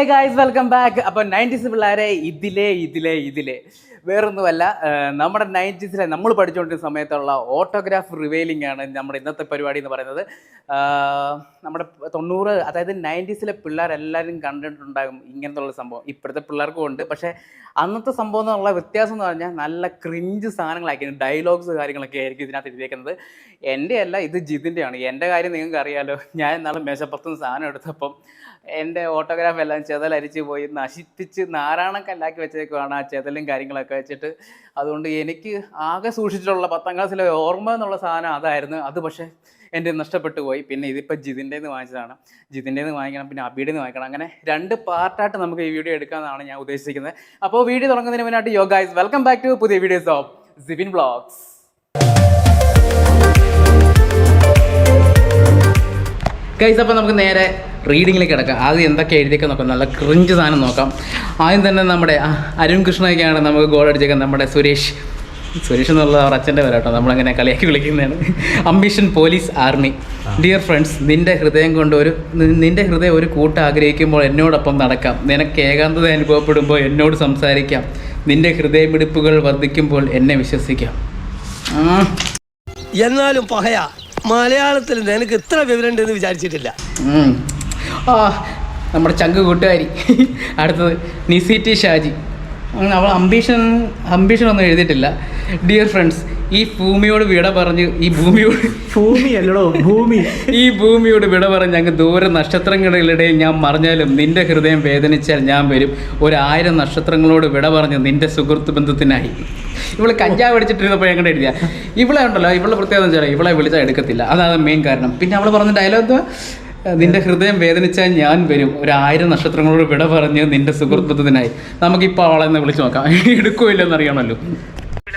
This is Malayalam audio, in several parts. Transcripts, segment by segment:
ഹേ ഗായ്സ് വെൽക്കം ബാക്ക് അപ്പോൾ നയന്റീസ് പിള്ളേരെ ഇതിലേ ഇതിലേ ഇതിലേ. വേറൊന്നുമല്ല നമ്മുടെ നയന്റീസിലെ നമ്മൾ പഠിച്ചുകൊണ്ടിരുന്ന സമയത്തുള്ള ഓട്ടോഗ്രാഫ് റിവെയിലിംഗ് ആണ് നമ്മുടെ ഇന്നത്തെ പരിപാടി എന്ന് പറയുന്നത്. നമ്മുടെ തൊണ്ണൂറ് അതായത് നയന്റീസിലെ പിള്ളേരെല്ലാവരും കണ്ടിട്ടുണ്ടാകും ഇങ്ങനത്തുള്ള സംഭവം. ഇപ്പോഴത്തെ പിള്ളേർക്കും ഉണ്ട്. പക്ഷേ അന്നത്തെ സംഭവം എന്നുള്ള വ്യത്യാസം എന്ന് പറഞ്ഞാൽ നല്ല ക്രിഞ്ച് സാധനങ്ങളായിരിക്കും. ഡയലോഗ്സ് കാര്യങ്ങളൊക്കെ ആയിരിക്കും ഇതിനകത്ത് എഴുതിയേക്കുന്നത്. എന്റെ അല്ല ഇത് ജിതിന്റെയാണ്. എന്റെ കാര്യം നിങ്ങൾക്ക് അറിയാലോ ഞാൻ എന്നാലും മേശപ്പുറത്തുനിന്ന് സാധനം എടുത്തപ്പം എന്റെ ഓട്ടോഗ്രാഫ് എല്ലാം ചെതലരിച്ച് പോയി നശിപ്പിച്ച് നാരായണക്കല്ലാക്കി വെച്ചേക്കുവാണ് ആ ചെതലും കാര്യങ്ങളൊക്കെ വെച്ചിട്ട്. അതുകൊണ്ട് എനിക്ക് ആകെ സൂക്ഷിച്ചിട്ടുള്ള പത്താം ക്ലാസ്സിലെ ഓർമ്മ എന്നുള്ള സാധനം അതായിരുന്നു. അത് പക്ഷേ എന്റെ നഷ്ടപ്പെട്ടു പോയി. പിന്നെ ഇതിപ്പോൾ ജിതിന്റെ നിന്ന് വാങ്ങിച്ചതാണ്. ജിതിന്റെ നിന്ന് വാങ്ങിക്കണം പിന്നെ അബിയുടെ നിന്ന് വാങ്ങിക്കണം. അങ്ങനെ രണ്ട് പാർട്ടായിട്ട് നമുക്ക് ഈ വീഡിയോ എടുക്കാമെന്നാണ് ഞാൻ ഉദ്ദേശിക്കുന്നത് അപ്പോൾ വീഡിയോ തുടങ്ങുന്നതിന് മുന്നായിട്ട് yo guys welcome back to പുതിയ videos of Sibin blogs guys അപ്പോൾ നമുക്ക് നേരെ റീഡിങ്ങിലേക്ക് കിടക്കാം. ആദ്യം എന്തൊക്കെ എഴുതിയൊക്കെ നോക്കാം. നല്ല ക്രിഞ്ച് സാധനം നോക്കാം. ആദ്യം തന്നെ നമ്മുടെ അരുൺ കൃഷ്ണയൊക്കെയാണ് നമുക്ക് ഗോൾ അടിച്ചേക്കാൻ നമ്മുടെ സുരേഷ് സുരേഷ് എന്നുള്ള അവർ അച്ഛന്റെ പേരാട്ടോ നമ്മളങ്ങനെ കളിയാക്കി വിളിക്കുന്നതാണ്. Ambition police army dear friends നിന്റെ ഹൃദയം കൊണ്ട് ഒരു നിന്റെ ഹൃദയം ഒരു കൂട്ട് ആഗ്രഹിക്കുമ്പോൾ എന്നോടൊപ്പം നടക്കാം. നിനക്ക് ഏകാന്തത അനുഭവപ്പെടുമ്പോൾ എന്നോട് സംസാരിക്കാം. നിന്റെ ഹൃദയമിടിപ്പുകൾ വർദ്ധിക്കുമ്പോൾ എന്നെ വിശ്വസിക്കാം. എന്നാലും പഹയ. മലയാളത്തിൽ നിനക്ക് ഇത്ര വിവരം ഉണ്ടെന്ന് വിചാരിച്ചിട്ടില്ല. ആ നമ്മുടെ ചങ്ക് കൂട്ടുകാരി. അടുത്തത് നിസിറ്റി ഷാജി. അവൾ അംബീഷൻ അംബീഷൻ ഒന്നും എഴുതിയിട്ടില്ല. ഡിയർ ഫ്രണ്ട്സ് ഈ ഭൂമിയോട് വിട പറഞ്ഞ് ഈ ഭൂമിയോട് ഭൂമി അല്ലടോ ഭൂമി. ഈ ഭൂമിയോട് വിട പറഞ്ഞ് അങ്ങ് ദൂര നക്ഷത്രങ്ങളിലിടയിൽ ഞാൻ മറിഞ്ഞാലും നിന്റെ ഹൃദയം വേദനിച്ചാൽ ഞാൻ വരും. ഒരായിരം നക്ഷത്രങ്ങളോട് വിട പറഞ്ഞ് നിന്റെ സുഹൃത്ത് ബന്ധത്തിനായി. ഇവൾ കഞ്ചാവ് അടിച്ചിട്ടിരുന്നപ്പോൾ ഞങ്ങളുടെ എഴുതിയ? ഇവളെ ഉണ്ടല്ലോ ഇവളുടെ പ്രത്യേകത വെച്ചാൽ ഇവളെ വിളിച്ചാൽ എടുക്കത്തില്ല. അതാണ് മെയിൻ കാരണം. പിന്നെ അവൾ പറഞ്ഞ ഡയലോഗ് നിന്റെ ഹൃദയം വേദനിച്ചാൽ ഞാൻ വരും. ഒരു ആയിരം നക്ഷത്രങ്ങളോട് വിട പറഞ്ഞ് നിന്റെ സുഹൃത്ത് ബന്ധത്തിനായി. നമുക്കിപ്പോൾ അവളെ ഒന്ന് വിളിച്ചു നോക്കാം. എടുക്കുമില്ലെന്ന് അറിയണമല്ലോ.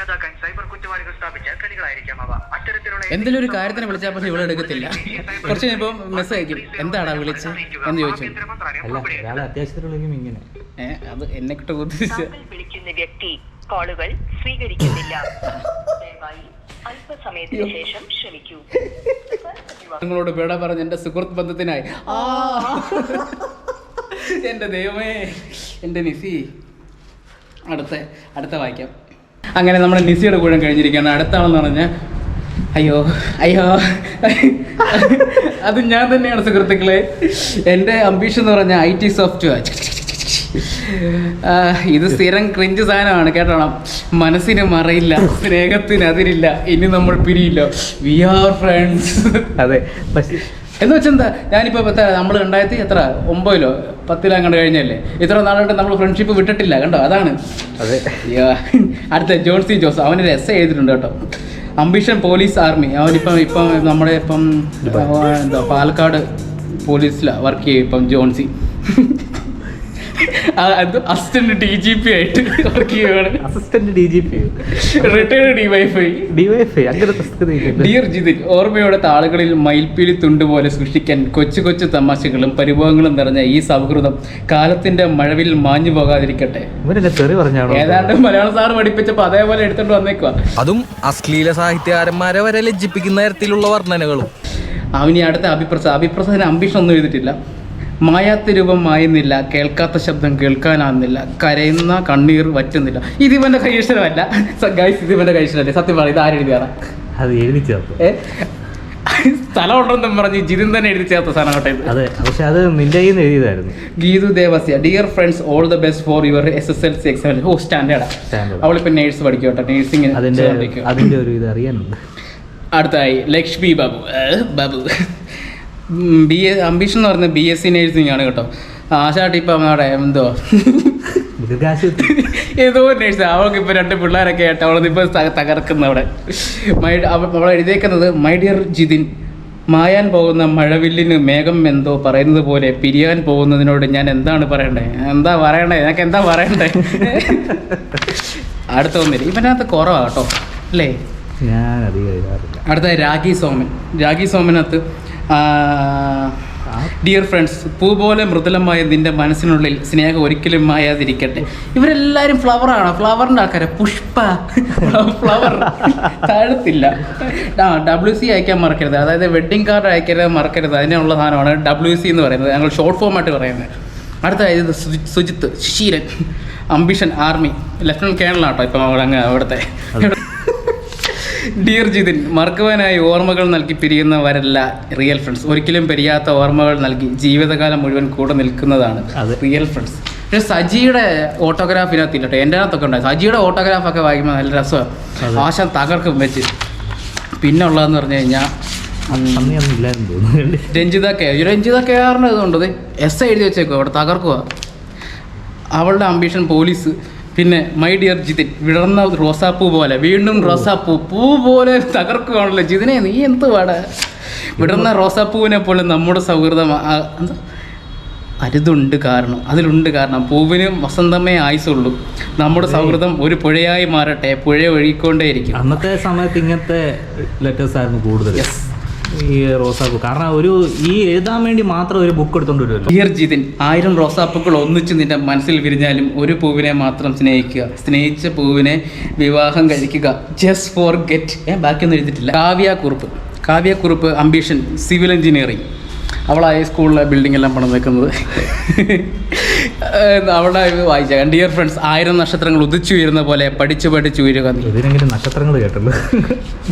ഇല്ലാതാക്കാൻ സൈബർ കുറ്റവാളികൾ സ്ഥാപിച്ച കണികളായിരിക്കാം അവ. അത്തരത്തിലുള്ള എന്തെങ്കിലും ഒരു കാര്യത്തിന് വിളിച്ചാൽ പക്ഷേ ഇവിടെ എടുക്കത്തില്ല. കുറച്ച് കഴിയുമ്പോൾ മെസ്സേജ് അയക്കും. എന്താടാ വിളിച്ച് എന്ന് ചോദിച്ചു ഇങ്ങനെ. അത് എന്നെ കിട്ട ഉദ്ദേശിച്ച വിളിക്കുന്ന വ്യക്തി കോളുകൾ സ്വീകരിക്കുന്നില്ല. ദയവായി അല്പസമയത്തിന് ശേഷം നിങ്ങളോട് പേട പറഞ്ഞ എന്റെ സുഹൃത്ത് ബന്ധത്തിനായി. ആ. എന്റെ ദൈവമേ എന്റെ നിസി. അടുത്ത അടുത്ത വായിക്കാം. അങ്ങനെ നമ്മുടെ നിസിയുടെ കൂടെ കഴിഞ്ഞിരിക്കുകയാണ്. അടുത്ത ആളെന്ന് പറഞ്ഞാൽ അയ്യോ അയ്യോ. അത് ഞാൻ തന്നെയാണ് സുഹൃത്തുക്കളെ. എന്റെ അംബീഷൻ എന്ന് പറഞ്ഞാൽ ഐ ടി സോഫ്റ്റ്വെയർ ഇത് സ്ഥിരം ക്രിഞ്ച് സാധനമാണ് കേട്ടോണം മനസ്സിന് മറയില്ല സ്നേഹത്തിന് അതിരില്ല. ഇനി നമ്മൾ പിരിയില്ല. വി ആർ ഫ്രണ്ട്സ് അതെ പക്ഷേ എന്ന് വെച്ചെന്താ ഞാനിപ്പോൾ എത്ര നമ്മൾ രണ്ടായിരത്തി എത്ര? ഒമ്പതിലോ? പത്തിലോ അങ്ങോട്ട് കഴിഞ്ഞല്ലേ? ഇത്ര നാളായിട്ട് നമ്മൾ ഫ്രണ്ട്ഷിപ്പ് വിട്ടിട്ടില്ല കണ്ടോ? അതാണ്. അതെ. അടുത്ത ജോൺസി ജോസ് അവനൊരു എസ് എഴുതിയിട്ടുണ്ട് കേട്ടോ. അംബിഷൻ പോലീസ് ആർമി അവനിപ്പം ഇപ്പം നമ്മുടെ ഇപ്പം എന്താ പാലക്കാട് പോലീസിലാണ് വർക്ക് ചെയ്യും ഇപ്പം Johnsy. Assistant D G P ആയിട്ട് വർക്ക് ചെയ്യുകയാണ് assistant D G P retired DYFI DYFI അങ്ങനത്തെ ഡിയർ ജിതിൻ ഓർമ്മയോടെ താളുകളിൽ മയിൽപ്പീലി തുണ്ട് പോലെ സൃഷ്ടിക്കാൻ കൊച്ചു കൊച്ചു തമാശകളും പരിഭവങ്ങളും നിറഞ്ഞ ഈ സൗഹൃദം കാലത്തിന്റെ മഴവിൽ മാഞ്ഞു പോകാതിരിക്കട്ടെ ഏതാണ്ട് മലയാള സാർ പഠിപ്പിച്ചപ്പോ അതേപോലെ എടുത്തോണ്ട് വന്നേക്കുക അതും അശ്ലീല സാഹിത്യകാരന്മാരെ വരെ ലജ്ജിപ്പിക്കുന്ന തരത്തിലുള്ള വർണനകളും അവനി അടുത്ത അഭിപ്രസ അഭിപ്രസാദിന് അംബിഷൻ ഒന്നും എഴുതിയിട്ടില്ല മായാത്ത രൂപം മായുന്നില്ല കേൾക്കാത്ത ശബ്ദം കേൾക്കാനാകുന്നില്ല കരയുന്ന കണ്ണീർ വറ്റുന്നില്ല. ഇത് ഇവന്റെ കൈശ്വരമല്ല ഗൈസ് ഇത് ഇവന്റെ കൈശ്വരമല്ലേ സത്യം പറയും ഇത് ആരെഴുതിയാണ് അത് എഴുതി ചേർത്ത്? സ്ഥലം ഉണ്ടെന്നും പറഞ്ഞ് ജിതിൻ തന്നെ എഴുതി ചേർത്ത സാധനം കേട്ടോ അതെ പക്ഷെ അത് നിന്റെ കയ്യിൽ നിന്ന് എഴുതിയതായിരുന്നു. Geethu Devasya dear friends all the best for your S S L C exam oh standard. അവൾ അവളിപ്പോൾ നേഴ്സ് പഠിക്കും കേട്ടോ നേഴ്സിംഗ് അതിന്റെ അതിന്റെ ഒരു ഇത് അറിയാനുണ്ട്. അടുത്തായി Lakshmi Babu. Babu. B A ambition എന്ന് പറയുന്നത് ബി എസ് സി നേഴ്സിംഗ് ആണ് കേട്ടോ. ആശാട്ടി ഇപ്പം അവിടെ എന്തോ? ഏതോ നേഴ്സ് അവൾക്ക് ഇപ്പോൾ രണ്ട് പിള്ളേരൊക്കെ ആയിട്ട് അവളിപ്പോൾ തകർക്കുന്ന അവിടെ. മൈ അവൾ എഴുതിയേക്കുന്നത് മൈ ഡിയർ ജിതിൻ മായാൻ പോകുന്ന മഴവില്ലിന് മേഘം എന്തോ പറയുന്നത് പോലെ പിരിയാൻ പോകുന്നതിനോട് ഞാൻ എന്താണ് പറയണ്ടേ? എന്താ പറയണ്ടേ? എനിക്ക് എന്താ പറയണ്ടേ? അടുത്ത ഒന്നില്ല ഇവനകത്ത് കുറവാണ് കേട്ടോ അല്ലേ? അടുത്ത രാഗി സോമൻ. രാഗി സോമനകത്ത് ഡിയർ ഫ്രണ്ട്സ് പൂ പോലെ മൃദുലമായ നിന്റെ മനസ്സിനുള്ളിൽ സ്നേഹം ഒരിക്കലും മായാതിരിക്കട്ടെ. ഇവരെല്ലാവരും ഫ്ലവറാണ് ഫ്ലവറിന്റെ ആൾക്കാരെ. പുഷ്പ. ഫ്ലവർ താഴത്തില്ല. ആ ഡബ്ല്യു സി അയക്കാൻ മറക്കരുത്. അതായത് വെഡിങ് കാർഡ് അയക്കരുത് മറക്കരുത്. അതിനുള്ള സാധനമാണ് ഡബ്ല്യു സി എന്ന് പറയുന്നത്. ഞങ്ങൾ ഷോർട്ട് ഫോം ആയിട്ട് പറയുന്നത്. അടുത്ത സുജി- സുജിത്ത് ശിശീരൻ അംബിഷൻ ആർമി ലഫ്റ്റനന്റ് കേണലാട്ടോ ഇപ്പം അവിടെ അങ്ങ് അവിടുത്തെ. ഡിയർ ജിതിൻ മറക്കുവാനായി ഓർമ്മകൾ നൽകി പിരിയുന്നവരല്ല റിയൽ ഫ്രണ്ട്സ് ഒരിക്കലും പിരിയാത്ത ഓർമ്മകൾ നൽകി ജീവിതകാലം മുഴുവൻ കൂടെ നിൽക്കുന്നതാണ്. റിയൽ ഫ്രണ്ട്സ് പക്ഷേ സജിയുടെ ഓട്ടോഗ്രാഫിനകത്ത് ഇല്ലട്ടോ എന്റെ അകത്തൊക്കെ ഉണ്ടായി. സജിയുടെ ഓട്ടോഗ്രാഫൊക്കെ വായിക്കുമ്പോൾ നല്ല രസമാണ് ആശാൻ തകർക്കും വെച്ച്. പിന്നെ ഉള്ളതെന്ന് പറഞ്ഞു കഴിഞ്ഞാൽ രഞ്ജിത കെ രഞ്ജിത കെ ആറിന് ഇതുണ്ട്? എസ് എഴുതി വെച്ചേക്കോ അവിടെ തകർക്കുക അവളുടെ അംബിഷൻ പോലീസ് പിന്നെ മൈ ഡിയർ ജിതിൻ വിടർന്ന റോസാപ്പൂ പോലെ വീണ്ടും റോസാപ്പൂ പൂ പോലെ തകർക്കുകയാണല്ലോ ജിതിനെ നീ എന്ത് പാട വിടർന്ന റോസാപ്പൂവിനെ പോലെ നമ്മുടെ സൗഹൃദം? അരുതുണ്ട് കാരണം അതിലുണ്ട് കാരണം പൂവിന് വസന്തമേ ആയുസുള്ളൂ. നമ്മുടെ സൗഹൃദം ഒരു പുഴയായി മാറട്ടെ പുഴ ഒഴുകിക്കൊണ്ടേയിരിക്കും. അന്നത്തെ സമയത്ത് ഇങ്ങനത്തെ ലെറ്റേഴ്സ് ആയിരുന്നു കൂടുതൽ. ഈ റോസാപ്പൂ. കാരണം ഒരു ഈ എഴുതാൻ വേണ്ടി മാത്രം ഒരു ബുക്ക് എടുത്തോണ്ട് വരുമല്ലോ. ഡിയർ ജിതിൻ ആയിരം റോസാപ്പൂക്കൾ ഒന്നിച്ച് നിന്റെ മനസ്സിൽ വിരിഞ്ഞാലും ഒരു പൂവിനെ മാത്രം സ്നേഹിക്കുക. സ്നേഹിച്ച പൂവിനെ വിവാഹം കഴിക്കുക. ജസ്റ്റ് ഫോർ ഗെറ്റ് ബാക്കിയൊന്നും എഴുതിട്ടില്ല Kavya Kurup Kavya Kurup ambition civil engineering അവളായ സ്കൂളിലെ ബിൽഡിംഗ് എല്ലാം പണം വെക്കുന്നത് അവിടെ ഇത് വായിച്ച. ഡിയർ ഫ്രണ്ട്സ് ആയിരം നക്ഷത്രങ്ങൾ ഉദിച്ചുയരുന്ന പോലെ പഠിച്ചു പഠിച്ചു ഉയരുക നീ. ഇതിനെങ്കിലും നക്ഷത്രങ്ങൾ കേട്ടുള്ളൂ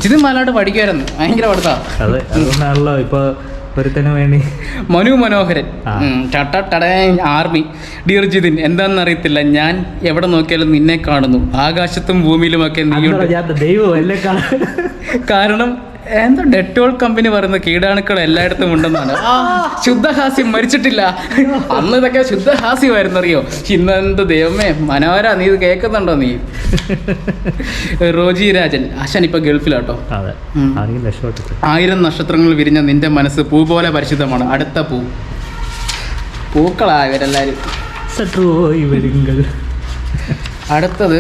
ജിതിൻ മലയാളം പഠിക്കുമായിരുന്നു ഭയങ്കര പഠിത്താ. അതെ അതുകൊണ്ടാണല്ലോ ഇപ്പൊ ഒരുത്തന് വേണ്ടി. മനു മനോഹരൻ. ആർമി. ഡിയർ ജിതിൻ എന്താണെന്ന് അറിയത്തില്ല ഞാൻ എവിടെ നോക്കിയാലും നിന്നെ കാണുന്നു. ആകാശത്തും ഭൂമിയിലുമൊക്കെ കാണാൻ കാരണം എന്താ ഡെറ്റോൾ കമ്പനി പറയുന്ന കീടാണുക്കൾ എല്ലായിടത്തും ഉണ്ടെന്നാണ്? ശുദ്ധഹാസ്യം മരിച്ചിട്ടില്ല. അന്ന് ഇതൊക്കെ ശുദ്ധഹാസ്യമായിരുന്നു അറിയോ ഇന്ന് എന്ത് ദൈവമേ മനോഹര നീ ഇത് കേൾക്കുന്നുണ്ടോ നീ? റോജി രാജൻ അശൻ ഇപ്പൊ ഗൾഫിലാട്ടോ. ആയിരം നക്ഷത്രങ്ങൾ വിരിഞ്ഞ നിന്റെ മനസ്സ് പൂ പോലെ പരിശുദ്ധമാണ്. അടുത്ത പൂ. പൂക്കളാ ഇവരെല്ലാവരും സട്ടുപോയി അടുത്തത്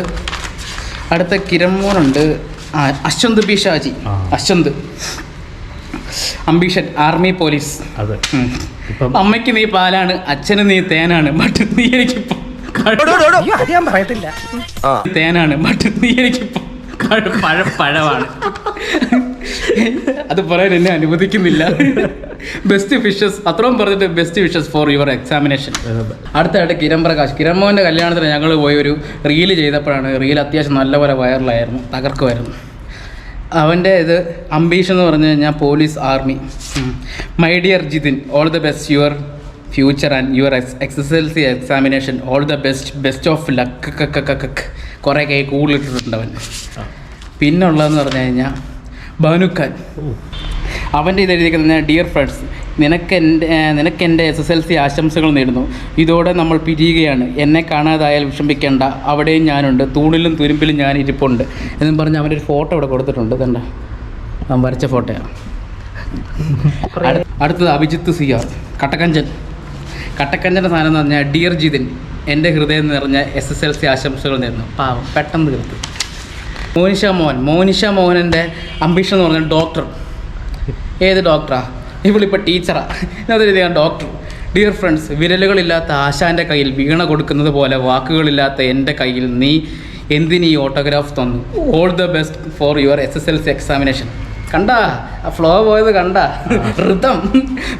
അടുത്ത കിരമോനുണ്ട് Ashwanth B Shaji. Ashwanth ambition army police. അതെ. അമ്മയ്ക്ക് നീ പാലാണ് അച്ഛന് നീ തേനാണ് ബട്ട് നീ എനിക്ക് തേനാണ് ബട്ട് നീ എനിക്ക് പഴ പഴമാണ്. അത് പറയാൻ എന്നെ അനുവദിക്കുന്നില്ല. ബെസ്റ്റ് ഫിഷസ് അത്രയും പറഞ്ഞിട്ട് best wishes for your examination അടുത്തായിട്ട് കിരൺ പ്രകാശ്. കിരൺ മോഹന്റെ കല്യാണത്തിന് ഞങ്ങൾ പോയി ഒരു റീൽ ചെയ്തപ്പോഴാണ്. റീൽ അത്യാവശ്യം നല്ലപോലെ വൈറലായിരുന്നു തകർക്കുമായിരുന്നു. അവന്റെ ഇത് അംബീഷൻ എന്ന് പറഞ്ഞു കഴിഞ്ഞാൽ police army my dear Jithin all the best your future and your S S L C examination all the best best of luck കുറേ കൈ കൂടുതലിട്ടിട്ടുണ്ട് അവൻ പിന്നെ ഉള്ളതെന്ന് പറഞ്ഞു കഴിഞ്ഞാൽ ബനുഖാൻ അവന്റെ ഇത് ഡിയർ ഫ്രണ്ട്സ് നിനക്ക് എന്റെ നിനക്ക് എന്റെ എസ് എസ് എൽ സി ആശംസകൾ നേടുന്നു ഇതോടെ നമ്മൾ പിരിയുകയാണ്. എന്നെ കാണാതായാൽ വിഷമിക്കേണ്ട. അവിടെയും ഞാനുണ്ട്. തൂണിലും തുരുമ്പിലും ഞാൻ ഇരിപ്പുണ്ട്. എന്നും പറഞ്ഞ് അവന്റെ ഒരു ഫോട്ടോ ഇവിടെ കൊടുത്തിട്ടുണ്ട്. കണ്ട? അവൻ വരച്ച ഫോട്ടോയാണ് അടുത്തത് അഭിജിത്ത് സി ആർ കട്ടക്കഞ്ചൻ. കട്ടക്കഞ്ചന്റെ സാധനം എന്ന് പറഞ്ഞാൽ ഡിയർ ജിതിൻ എന്റെ ഹൃദയം നിറഞ്ഞ എസ് എസ് എൽ സി ആശംസകൾ നേരുന്നു. പാവം. പെട്ടെന്ന് തീർത്തു. മോനിഷ മോഹൻ മോനിഷ മോഹനന്റെ അംബിഷൻ എന്ന് പറഞ്ഞാൽ ഡോക്ടർ ഏത് ഡോക്ടറാ ഇവളിപ്പോൾ ടീച്ചറാ അതെഴുതിയ ഡോക്ടർ ഡിയർ ഫ്രണ്ട്സ് വിരലുകളില്ലാത്ത ആശാന്റെ കയ്യിൽ വീണ കൊടുക്കുന്നത് പോലെ വാക്കുകളില്ലാത്ത എന്റെ കയ്യിൽ നീ എന്തിനീ ഓട്ടോഗ്രാഫ് തന്നു? All the best for your S S L C examination കണ്ടാ? ആ ഫ്ലോ പോയത് കണ്ടാ? ഋതം.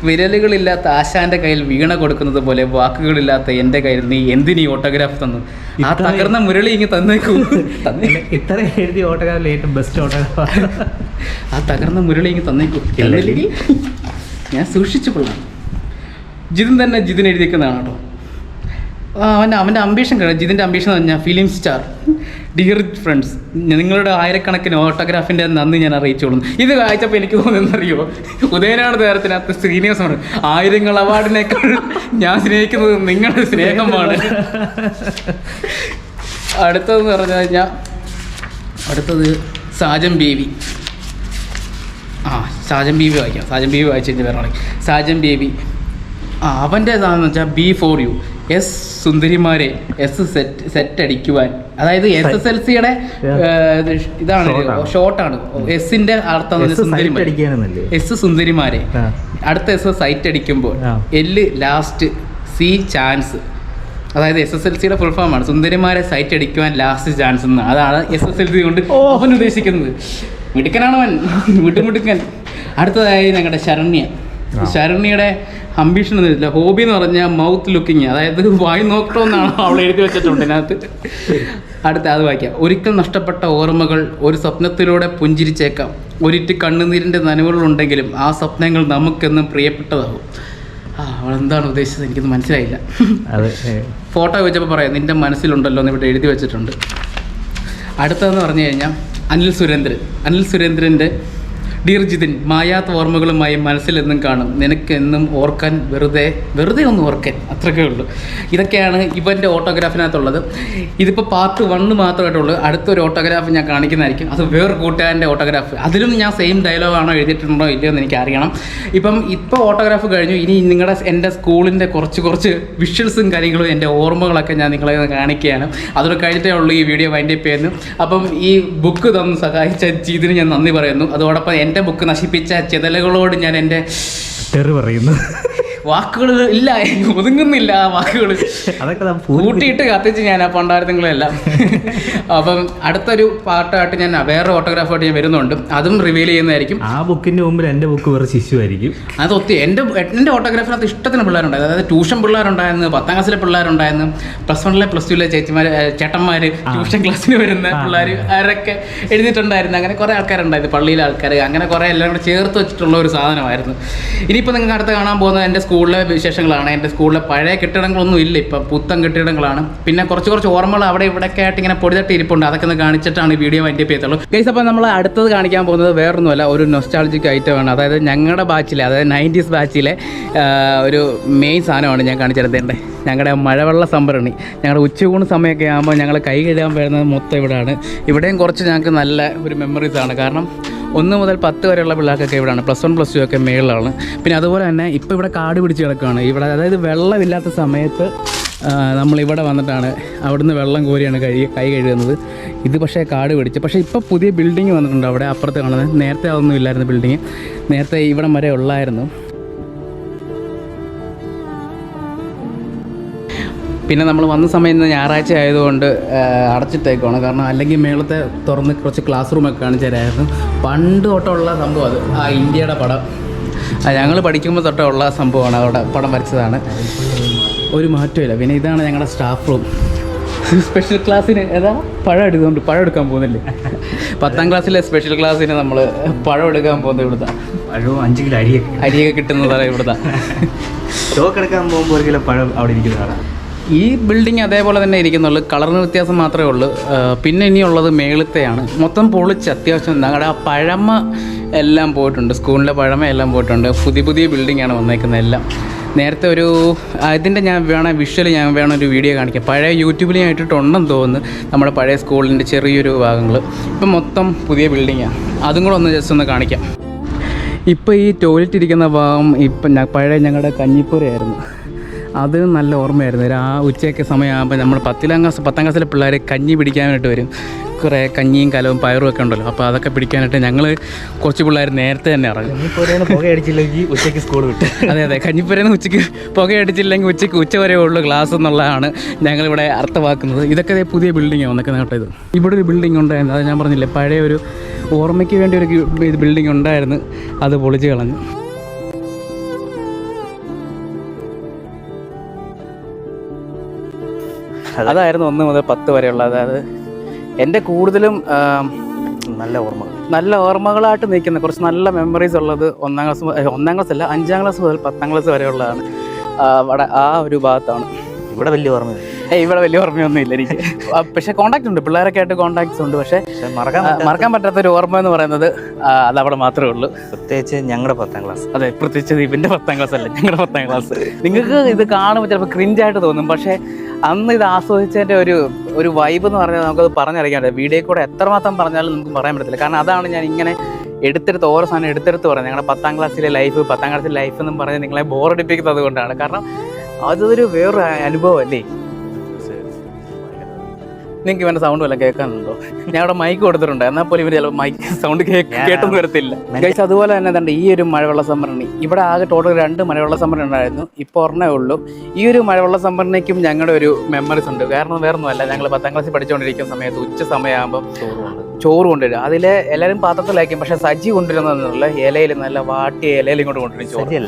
വിരലുകളില്ലാത്ത ആശാന്റെ കയ്യിൽ വീണ കൊടുക്കുന്നത് പോലെ വാക്കുകളില്ലാത്ത എന്റെ കയ്യിൽ നീ എന്തിനീ ഓട്ടോഗ്രാഫ് തന്നു? ആ തകർന്ന മുരളി ഇങ്ങ് തന്നേക്കൂ. തന്നേ. ഇത്ര എഴുതി ഓട്ടോഗ്രാഫിൽ ഏറ്റവും ബെസ്റ്റ് ഓട്ടോഗ്രാഫ് ആ തകർന്ന മുരളി ഇങ്ങ് തന്നേക്കൂ. ഞാൻ സൂക്ഷിച്ചു കൊള്ളാം. ജിതിൻ തന്നെ ജിതിൻ എഴുതിക്കുന്നതാണ് കേട്ടോ. അവന്റെ അവന്റെ അംബീഷൻ കഴിഞ്ഞു ജിതിന്റെ അംബീഷൻ എന്ന് പറഞ്ഞാൽ ഫിലിം സ്റ്റാർ ഡിയർ ഫ്രണ്ട്സ് നിങ്ങളുടെ ആയിരക്കണക്കിന് ഓട്ടോഗ്രാഫിന്റെ നന്ദി ഞാൻ അറിയിച്ചോളും. ഇത് വായിച്ചപ്പോൾ എനിക്ക് തോന്നുന്നറിയോ ഉദയനാണ് നേരത്തിനകത്ത് ശ്രീനിവാസം ആണ് ആയിരങ്ങൾ അവാർഡിനേക്കാൾ ഞാൻ സ്നേഹിക്കുന്നത് നിങ്ങളുടെ സ്നേഹമാണ്. അടുത്തതെന്ന് പറഞ്ഞു കഴിഞ്ഞാൽ അടുത്തത് സാജം ബേബി. ആ സാജം ബേബി വായിക്കാം. സാജം ബേബി വായിച്ചു കഴിഞ്ഞാൽ വേറെ സാജം ബേബി. ആ അവന്റെ ഇതാണെന്ന് വെച്ചാൽ ബി ഫോർ യു എസ് സുന്ദരിമാരെ എസ് സെറ്റ് സെറ്റ് അടിക്കുവാൻ. അതായത് എസ് എസ് എൽ സിയുടെ ഇതാണ്. ഷോർട്ടാണ് എസിന്റെ അർത്ഥം പറഞ്ഞാൽ എസ് സുന്ദരിമാരെ. എസ് സുന്ദരിമാരെ. അടുത്ത എസ് സൈറ്റ് അടിക്കുമ്പോൾ എൽ ലാസ്റ്റ് സി ചാൻസ് അതായത് എസ് എസ് എൽ സിയുടെ ഫുൾ ഫോം ആണ്. സുന്ദരിമാരെ സൈറ്റ് അടിക്കുവാൻ ലാസ്റ്റ് ചാൻസ് എന്ന്. അതാണ് എസ് എസ് എൽ സി കൊണ്ട് അവൻ ഉദ്ദേശിക്കുന്നത്. മിടുക്കനാണ് അവൻ മിടുമിടുക്കൻ അടുത്തതായി ഞങ്ങളുടെ ശരണ്യ. ശരണ്യയുടെ അംബീഷൻ ഒന്നുമില്ല ഹോബി എന്ന് പറഞ്ഞാൽ മൗത്ത് ലുക്കിങ് അതായത് വായി നോക്കണമെന്നാണ് അവൾ എഴുതി വെച്ചിട്ടുണ്ട് ഇതിനകത്ത്. അടുത്ത അത് വായിക്കാം. ഒരിക്കൽ നഷ്ടപ്പെട്ട ഓർമ്മകൾ ഒരു സ്വപ്നത്തിലൂടെ പുഞ്ചിരിച്ചേക്കാം. ഒരിറ്റ് കണ്ണുനീരിന്റെ നനവുകളുണ്ടെങ്കിലും ആ സ്വപ്നങ്ങൾ നമുക്കെന്നും പ്രിയപ്പെട്ടതാകും. ആ അവൾ എന്താണ് ഉദ്ദേശിച്ചത്? എനിക്കൊന്നും മനസ്സിലായില്ല. അതെ. ഫോട്ടോ വെച്ചപ്പോൾ പറയാം നിന്റെ മനസ്സിലുണ്ടല്ലോ എന്ന് ഇവിടെ എഴുതി വെച്ചിട്ടുണ്ട്. അടുത്തതെന്ന് പറഞ്ഞു കഴിഞ്ഞാൽ അനിൽ സുരേന്ദ്രൻ. അനിൽ സുരേന്ദ്രന്റെ ഡിയർ ജിതിൻ മായാത്ത ഓർമ്മകളുമായി മനസ്സിലെന്നും കാണും. നിനക്കെന്നും ഓർക്കാൻ വെറുതെ വെറുതെ ഒന്ന് ഓർക്കാൻ അത്രയൊക്കെ ഉള്ളൂ. ഇതൊക്കെയാണ് ഇവന്റെ ഓട്ടോഗ്രാഫിനകത്തുള്ളത്. ഇതിപ്പോൾ പാർട്ട് വണ്ണ് മാത്രമായിട്ടുള്ളൂ. അടുത്തൊരു ഓട്ടോഗ്രാഫ് ഞാൻ കാണിക്കുന്നതായിരിക്കും. അത് വേറെ കൂട്ടുകാരന്റെ ഓട്ടോഗ്രാഫ്. അതിലും ഞാൻ സെയിം ഡയലോഗാണോ എഴുതിയിട്ടുണ്ടോ ഇല്ലയോ എന്ന് എനിക്ക് അറിയണം ഇപ്പം ഇപ്പോൾ ഓട്ടോഗ്രാഫ് കഴിഞ്ഞു. ഇനി നിങ്ങളുടെ എന്റെ സ്കൂളിന്റെ കുറച്ച് കുറച്ച് വിഷ്വൽസും കാര്യങ്ങളും എന്റെ ഓർമ്മകളൊക്കെ ഞാൻ നിങ്ങളെ കാണിക്കുകയാണ്. അതൊക്കെ കഴിഞ്ഞിട്ടേ ഉള്ളൂ ഈ വീഡിയോ വൈൻഡ് അപ്പ് ചെയ്യുന്നു അപ്പം ഈ ബുക്ക് തന്ന് സഹായിച്ച ജീതിന് ഞാൻ നന്ദി പറയുന്നു. അതോടൊപ്പം എന്റെ ബുക്ക് നശിപ്പിച്ച ചിതലുകളോട് ഞാൻ എന്റെ തെറി പറയുന്നു. വാക്കുകൾ ഇല്ല ഒതുങ്ങുന്നില്ല ആ വാക്കുകൾ അതൊക്കെ കൂട്ടിയിട്ട് കത്തിച്ച് ഞാൻ ആ പണ്ടാരത്തിങ്ങളെല്ലാം. അപ്പം അടുത്തൊരു പാട്ടായിട്ട് ഞാൻ വേറെ ഓട്ടോഗ്രാഫായിട്ട് ഞാൻ വരുന്നുണ്ട്. അതും റിവീൽ ചെയ്യുന്നതായിരിക്കും. ആ ബുക്കിന്റെ മുമ്പിൽ എന്റെ ബുക്ക് വേറെ ശിശു ആയിരിക്കും അത് ഒത്തിരി എന്റെ എന്റെ ഓട്ടോഗ്രാഫിനകത്ത് ഇഷ്ടത്തിന് പിള്ളേരുണ്ടായത് അതായത് ട്യൂഷൻ പിള്ളേരുണ്ടായിരുന്നു പത്താം ക്ലാസ്സിലെ പിള്ളേരുണ്ടായിരുന്നു പ്ലസ് വണ്ണിലെ പ്ലസ് ടുവിലെ ചേച്ചിമാർ ചേട്ടന്മാർ ട്യൂഷൻ ക്ലാസ്സിന് വരുന്ന പിള്ളേർ അവരൊക്കെ എഴുതിയിട്ടുണ്ടായിരുന്നു. അങ്ങനെ കുറേ ആൾക്കാരുണ്ടായിരുന്നു പള്ളിയിലെ ആൾക്കാർ അങ്ങനെ കുറേ എല്ലാം കൂടെ ചേർത്ത് വെച്ചിട്ടുള്ള ഒരു സാധനമായിരുന്നു. ഇനിയിപ്പോൾ നിങ്ങൾക്ക് അടുത്ത് കാണാൻ പോകുന്നത് എന്റെ സ്കൂളിലെ വിശേഷങ്ങളാണ്. എന്റെ സ്കൂളിലെ പഴയ കെട്ടിടങ്ങളൊന്നും ഇല്ല ഇപ്പം. പുത്തൻ കെട്ടിടങ്ങളാണ്. പിന്നെ കുറച്ച് കുറച്ച് ഓർമ്മകൾ അവിടെ ഇവിടെയൊക്കെ ആയിട്ട് ഇങ്ങനെ പൊടിതട്ടി ഇരിപ്പുണ്ട് അതൊക്കെ ഒന്ന് കാണിച്ചിട്ടാണ് ഈ വീഡിയോ വൈൻഡ് അപ്പ് ചെയ്തുള്ളൂ. ഗൈസ് അപ്പോൾ നമ്മൾ അടുത്തത് കാണിക്കാൻ പോകുന്നത് വേറൊന്നുമല്ല ഒരു നൊസ്റ്റാളജിക് ഐറ്റമാണ് അതായത് ഞങ്ങളുടെ ബാച്ചിലെ അതായത് നയന്റീസ് ബാച്ചിലെ ഒരു മെയിൻ സാധനമാണ് ഞാൻ കാണിച്ചിരുന്നേണ്ടത് ഞങ്ങളുടെ മഴവെള്ള സംഭരണി. ഞങ്ങളുടെ ഉച്ചകൂണ് സമയമൊക്കെ ആകുമ്പോൾ ഞങ്ങൾ കൈ കഴുകാൻ വരുന്നത് മൊത്തം ഇവിടെയാണ് ഇവിടെയും കുറച്ച് ഞങ്ങൾക്ക് നല്ല ഒരു മെമ്മറീസാണ് കാരണം ഒന്ന് മുതൽ പത്ത് വരെയുള്ള പിള്ളേർക്കൊക്കെ ഇവിടെയാണ് പ്ലസ് വൺ പ്ലസ് ടു ഒക്കെ മേളിലാണ്. പിന്നെ അതുപോലെ തന്നെ ഇപ്പോൾ ഇവിടെ കാട് പിടിച്ച് കിടക്കുകയാണ്. ഇവിടെ അതായത് വെള്ളമില്ലാത്ത സമയത്ത് നമ്മളിവിടെ വന്നിട്ടാണ് അവിടുന്ന് വെള്ളം കോരിയാണ് കഴുകി കൈ കഴുകുന്നത്. ഇത് പക്ഷേ കാട് പിടിച്ച്. പക്ഷേ ഇപ്പോൾ പുതിയ ബിൽഡിംഗ് വന്നിട്ടുണ്ട് അവിടെ അപ്പുറത്ത് കാണുന്നത്. നേരത്തെ അതൊന്നും ഇല്ലായിരുന്നു ബിൽഡിങ് നേരത്തെ ഇവിടം വരെ ഉള്ളായിരുന്നു. പിന്നെ നമ്മൾ വന്ന സമയം ഇന്ന് ഞായറാഴ്ച ആയതുകൊണ്ട് അടച്ചിട്ടേക്കുവാണ്. കാരണം അല്ലെങ്കിൽ മേളത്തെ തുറന്ന് കുറച്ച് ക്ലാസ് റൂമൊക്കെ കാണിച്ചു തരായിരുന്നു. പണ്ട് തൊട്ടുള്ള സംഭവം അത്. ആ ഇന്ത്യയുടെ പടം. ഞങ്ങൾ പഠിക്കുമ്പോൾ തൊട്ടുള്ള സംഭവമാണ്. അവിടെ പടം വരച്ചതാണ്. ഒരു മാറ്റമില്ല പിന്നെ ഇതാണ് ഞങ്ങളുടെ സ്റ്റാഫ് റൂം സ്പെഷ്യൽ ക്ലാസ്സിന് ഏതാ? പഴം എടുക്കുന്നുണ്ട്. പഴം എടുക്കാൻ പോകുന്നില്ലേ? പത്താം ക്ലാസ്സിലെ സ്പെഷ്യൽ ക്ലാസ്സിന് നമ്മൾ പഴം എടുക്കാൻ പോകുന്നത് ഇവിടുത്തെ. പഴവും അഞ്ച് കിലോ അരിയൊക്കെ അരിയൊക്കെ കിട്ടുന്നതാണ് ഇവിടുത്തെ. സ്റ്റോക്ക് എടുക്കാൻ പോകുമ്പോൾ ഒരു കിലോ പഴം അവിടെ ഇരിക്കുന്നതാണ്. ഈ ബിൽഡിംഗ് അതേപോലെ തന്നെ ഇരിക്കുന്നുള്ളൂ. കളറിന് വ്യത്യാസം മാത്രമേ ഉള്ളൂ. പിന്നെ ഇനിയുള്ളത് മേളത്തെയാണ് മൊത്തം പൊളിച്ച് അത്യാവശ്യം ഞങ്ങളുടെ ആ പഴമ എല്ലാം പോയിട്ടുണ്ട്. സ്കൂളിലെ പഴമ എല്ലാം പോയിട്ടുണ്ട്. പുതിയ പുതിയ ബിൽഡിംഗ് ആണ് വന്നേക്കുന്നത് എല്ലാം. നേരത്തെ ഒരു ഇതിന്റെ ഞാൻ വേണം വിഷ്വൽ ഞാൻ വേണം ഒരു വീഡിയോ കാണിക്കാം. പഴയ യൂട്യൂബിൽ ഞാൻ ഇട്ടിട്ടുണ്ടെന്ന് തോന്നുന്നു. നമ്മുടെ പഴയ സ്കൂളിന്റെ ചെറിയൊരു ഭാഗങ്ങൾ ഇപ്പം മൊത്തം പുതിയ ബിൽഡിങ്ങാണ് അതും കൂടെ ഒന്ന് ജസ്റ്റ് ഒന്ന് കാണിക്കാം. ഇപ്പോൾ ഈ ടോയ്ലറ്റ് ഇരിക്കുന്ന ഭാഗം ഇപ്പം പഴയ ഞങ്ങളുടെ കഞ്ഞിപ്പുരയായിരുന്നു. അത് നല്ല ഓർമ്മയായിരുന്നു. ഒരു ആ ഉച്ചയൊക്കെ സമയമാകുമ്പോൾ നമ്മൾ പത്തിലാം ക്ലാസ് പത്താം ക്ലാസ്സിലെ പിള്ളേരെ കഞ്ഞി പിടിക്കാനായിട്ട് വരും. കുറേ കഞ്ഞിയും കലവും പയറും ഒക്കെ ഉണ്ടല്ലോ. അപ്പോൾ അതൊക്കെ പിടിക്കാനായിട്ട് ഞങ്ങൾ കുറച്ച് പിള്ളേർ നേരത്തെ തന്നെ ഇറങ്ങും. പുകയടിച്ചില്ലെങ്കിൽ ഉച്ചയ്ക്ക് സ്കൂൾ വിട്ടു. അതെ അതെ. കഞ്ഞിപ്പുരന്ന് ഉച്ചയ്ക്ക് പുകയടിച്ചില്ലെങ്കിൽ ഉച്ചയ്ക്ക് ഉച്ച വരെ ഉള്ളൂ ക്ലാസ് എന്നുള്ളതാണ് ഞങ്ങളിവിടെ അർത്ഥമാക്കുന്നത്. ഇതൊക്കെ പുതിയ ബിൽഡിങ്ങാണ് വന്നൊക്കെ കേട്ടോ ഇത്. ഇവിടെ ഒരു ബിൽഡിംഗ് ഉണ്ടായിരുന്നു. അത് ഞാൻ പറഞ്ഞില്ലേ പഴയ ഒരു ഓർമ്മയ്ക്ക് വേണ്ടി ഒരു ബിൽഡിംഗ് ഉണ്ടായിരുന്നു. അത് പൊളിച്ച് കളഞ്ഞു. അതായിരുന്നു ഒന്ന് മുതൽ പത്ത് വരെയുള്ള അതായത് എന്റെ കൂടുതലും നല്ല ഓർമ്മകൾ. നല്ല ഓർമ്മകളായിട്ട് നിൽക്കുന്ന കുറച്ച് നല്ല മെമ്മറീസ് ഉള്ളത് ഒന്നാം ക്ലാസ് ഒന്നാം ക്ലാസ് അല്ല അഞ്ചാം ക്ലാസ് മുതൽ പത്താം ക്ലാസ് വരെയുള്ളതാണ്. അവിടെ ആ ഒരു ഭാഗത്താണ്. ഇവിടെ വലിയ ഓർമ്മയില്ല. ഇവിടെ വലിയ ഓർമ്മയൊന്നും ഇല്ല എനിക്ക് പക്ഷെ കോണ്ടാക്ട് ഉണ്ട്. പിള്ളേരൊക്കെ ആയിട്ട് കോണ്ടാക്ട്സ് ഉണ്ട്. പക്ഷേ മറക്കാൻ മറക്കാൻ പറ്റാത്ത ഒരു ഓർമ്മ എന്ന് പറയുന്നത് അത് അവിടെ മാത്രമേ ഉള്ളൂ. പ്രത്യേകിച്ച് ഞങ്ങളുടെ പത്താം ക്ലാസ്. അതെ പ്രത്യേകിച്ച് ഇവന്റെ പത്താം ക്ലാസ് അല്ല ഞങ്ങളുടെ പത്താം ക്ലാസ്. നിങ്ങൾക്ക് ഇത് കാണുമ്പോൾ ചിലപ്പോൾ ക്രിഞ്ചായിട്ട് തോന്നും. പക്ഷേ അന്ന് ഇത് ആസ്വദിച്ചതിന്റെ ഒരു ഒരു വൈബ് എന്ന് പറഞ്ഞാൽ നമുക്കത് പറഞ്ഞറിയിക്കാൻ പറ്റില്ല. വീഡിയോ കൂടെ എത്രമാത്രം പറഞ്ഞാലും നമുക്ക് പറയാൻ പറ്റത്തില്ല. കാരണം അതാണ് ഞാൻ ഇങ്ങനെ എടുത്തെടുത്ത് ഓരോ സാധനം എടുത്തെടുത്ത് പറയുന്നത്. ഞങ്ങളുടെ പത്താം ക്ലാസ്സിലെ ലൈഫ് പത്താം ക്ലാസ്സിലെ ലൈഫ് എന്നും പറഞ്ഞ് നിങ്ങളെ ബോറടിപ്പിക്കുന്നത് കൊണ്ടാണ്. കാരണം അതൊരു വേറൊരു അനുഭവം അല്ലേ? നിങ്ങൾക്ക് ഇവന്റെ സൗണ്ട് വല്ല കേൾക്കാനുണ്ടോ? ഞാൻ അവിടെ മൈക്ക് കൊടുത്തിട്ടുണ്ട്. എന്നാൽ പോലും ഇവർ ചിലപ്പോൾ മൈക്ക് സൗണ്ട് കേട്ടൊന്നും വരത്തില്ല. ഗൈസ് അതുപോലെ തന്നെ തന്നെ ഈ ഒരു മഴവെള്ള സംഭരണി. ഇവിടെ ആകെ ടോട്ടൽ രണ്ട് മഴവെള്ള സംഭരണി ഉണ്ടായിരുന്നു. ഇപ്പോൾ ഒരെണ്ണേ ഉള്ളൂ. ഈ ഒരു മഴവെള്ള സംഭരണിക്കും ഞങ്ങളുടെ ഒരു മെമ്മറീസ് ഉണ്ട്. കാരണം വേറെ ഒന്നുമല്ല ഞങ്ങൾ പത്താം ക്ലാസ്സിൽ പഠിച്ചുകൊണ്ടിരിക്കുന്ന സമയത്ത് ഉച്ച സമയമാകുമ്പോൾ ചോറ് കൊണ്ടുവരും. അതിൽ എല്ലാവരും പാത്രത്തിലായിരിക്കും. പക്ഷെ സജ്ജി കൊണ്ടുവരുന്നതെന്നുള്ള ഇലയിൽ നല്ല വാട്ടി ഇലയിൽ ഇങ്ങോട്ട് കൊണ്ടുവരും ചോറ്.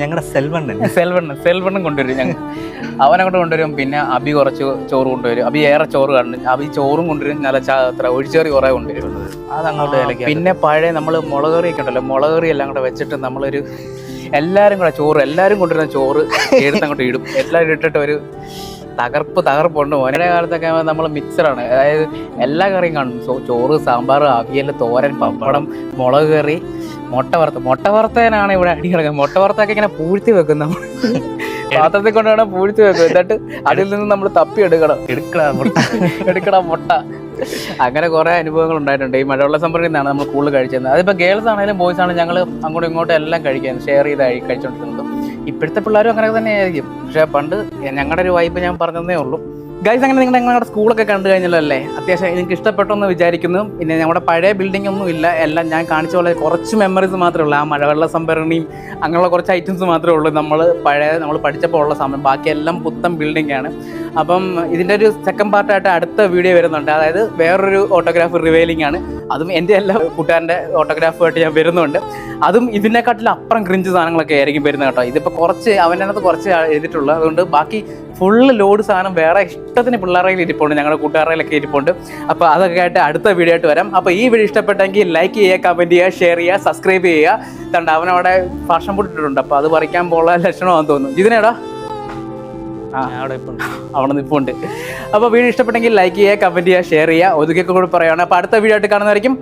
ഞങ്ങളുടെ സെൽവണ്ണൻ. സെൽവണ്ണൻ സെൽവണ്ണൻ കൊണ്ടുവരും ഞങ്ങൾ അവനങ്ങോട്ട് കൊണ്ടുവരും. പിന്നെ അബി കുറച്ച് ചോറ് കൊണ്ടുവരും. അബി ഏറെ ചോറ് കാണും ഈ ചോറും കൊണ്ടുവരും. നല്ല അത്ര ഒഴിച്ചേറി കുറേ കൊണ്ടുവരും അത് അങ്ങോട്ട് ഇലക്കാ പിന്നെ പഴയ നമ്മൾ കറി ഒക്കെ ഉണ്ടല്ലോ. മുളകറി എല്ലാം കൂടെ വെച്ചിട്ട് നമ്മളൊരു എല്ലാരും കൂടെ ചോറ് എല്ലാരും കൊണ്ടുവരുന്ന ചോറ് എടുത്ത് അങ്ങോട്ട് ഇടും. എല്ലാവരും ഇട്ടിട്ട് ഒരു തകർപ്പ് തകർപ്പുണ്ട് മോനെ. കാലത്തൊക്കെ നമ്മൾ മിക്സറാണ് അതായത് എല്ലാ കറിയും കാണും. ചോറ് സാമ്പാർ അവിയൽ തോരൻ പപ്പടം മുളക് കറി മുട്ട വറുത്ത മുട്ട വറുത്തതിനാണ് ഇവിടെ അടി കിടക്കുന്നത് മുട്ട വറുത്തൊക്കെ ഇങ്ങനെ പൂഴ്ത്തി വെക്കും നമ്മൾ പാത്രത്തിൽ കൊണ്ടുവേണം പൂഴ്ത്തി വെക്കും എന്നിട്ട് അതിൽ നിന്ന് നമ്മൾ തപ്പി എടുക്കണം. എടുക്കടാ മുട്ട. എടുക്കണം മുട്ട. അങ്ങനെ കുറെ അനുഭവങ്ങൾ ഉണ്ടായിട്ടുണ്ട്. ഈ മഴവെള്ള സംഭരണി നിന്നാണ് നമ്മൾ കൂടുതൽ കഴിച്ചത്. അതിപ്പോ ഗേൾസ് ആണെങ്കിലും ബോയ്സ് ആണെങ്കിലും ഞങ്ങൾ അങ്ങോട്ടും ഇങ്ങോട്ടും എല്ലാം കഴിക്കാൻ ഷെയർ ചെയ്ത് കഴിച്ചോണ്ടിരുന്നുണ്ട് ഇപ്പോഴത്തെ പിള്ളേരും അങ്ങനെ തന്നെ ആയിരിക്കും പക്ഷെ പണ്ട് ഞങ്ങളുടെ ഒരു വൈബ് ഞാൻ പറഞ്ഞതേ ഉള്ളൂ. ഗൈസ് അങ്ങനെ നിങ്ങൾ ഞങ്ങളുടെ സ്കൂളൊക്കെ കണ്ടു കഴിഞ്ഞല്ലോ അത്യാവശ്യം നിങ്ങൾക്ക് ഇഷ്ടപ്പെട്ടു എന്ന് വിചാരിക്കുന്നു. പിന്നെ നമ്മുടെ പഴയ ബിൽഡിംഗ് ഒന്നും ഇല്ല. എല്ലാം ഞാൻ കാണിച്ച പോലെ കുറച്ച് മെമ്മറീസ് മാത്രമേ ഉള്ളൂ. ആ മഴവെള്ള സംഭരണിയും അങ്ങനെയുള്ള കുറച്ച് ഐറ്റംസ് മാത്രമേ ഉള്ളൂ നമ്മൾ പഴയ നമ്മൾ പഠിച്ചപ്പോൾ ഉള്ള സമയം. ബാക്കിയെല്ലാം പുത്തൻ ബിൽഡിംഗ് ആണ്. അപ്പം ഇതിന്റെ ഒരു സെക്കൻഡ് പാർട്ടായിട്ട് അടുത്ത വീഡിയോ വരുന്നുണ്ട്. അതായത് വേറൊരു ഓട്ടോഗ്രാഫ് റിവേലിംഗ് ആണ്. അതും എന്റെ എല്ലാ കൂട്ടുകാരന്റെ ഓട്ടോഗ്രാഫുമായിട്ട് ഞാൻ വരുന്നുണ്ട്. അതും ഇതിനെക്കാട്ടിലും അപ്പുറം ക്രിഞ്ച് സാധനങ്ങളൊക്കെ ആയിരിക്കും വരുന്നത് കേട്ടോ. ഇതിപ്പോൾ കുറച്ച് അവന്റെ അകത്ത് കുറച്ച് എഴുതിയിട്ടുള്ളൂ അതുകൊണ്ട് ബാക്കി ഫുള്ള് ലോഡ് സാധനം വേറെ ഇഷ്ടത്തിന് പിള്ളേരുടെ ഇരിപ്പുണ്ട്. ഞങ്ങളുടെ കൂട്ടുകാരുടെയിലൊക്കെ ഇരിപ്പുണ്ട്. അപ്പോൾ അതൊക്കെ ആയിട്ട് അടുത്ത വീഡിയോ ആയിട്ട് വരാം. അപ്പോൾ ഈ വീഡിയോ ഇഷ്ടപ്പെട്ടെങ്കിൽ ലൈക്ക് ചെയ്യുക കമന്റ് ചെയ്യുക ഷെയർ ചെയ്യുക സബ്സ്ക്രൈബ് ചെയ്യുക. തണ്ട് അവനവിടെ ഫാഷൻ പൊട്ടിട്ടുണ്ട് അപ്പോൾ അത് പറിക്കാൻ പോകാൻ ലക്ഷണമാണെന്ന് തോന്നുന്നു. ഇതിനേടാ അവിടെ ഇപ്പം അവിടെ നിൽപ്പുണ്ട് അപ്പോൾ വീഡിയോ ഇഷ്ടപ്പെട്ടെങ്കിൽ ലൈക്ക് ചെയ്യുക കമന്റ് ചെയ്യുക ഷെയർ ചെയ്യുക. ഒതുക്കൊക്കെ കൂടി പറയുകയാണ് അപ്പോൾ അടുത്ത വീഡിയോ ആയിട്ട് കാണുന്നതായിരിക്കും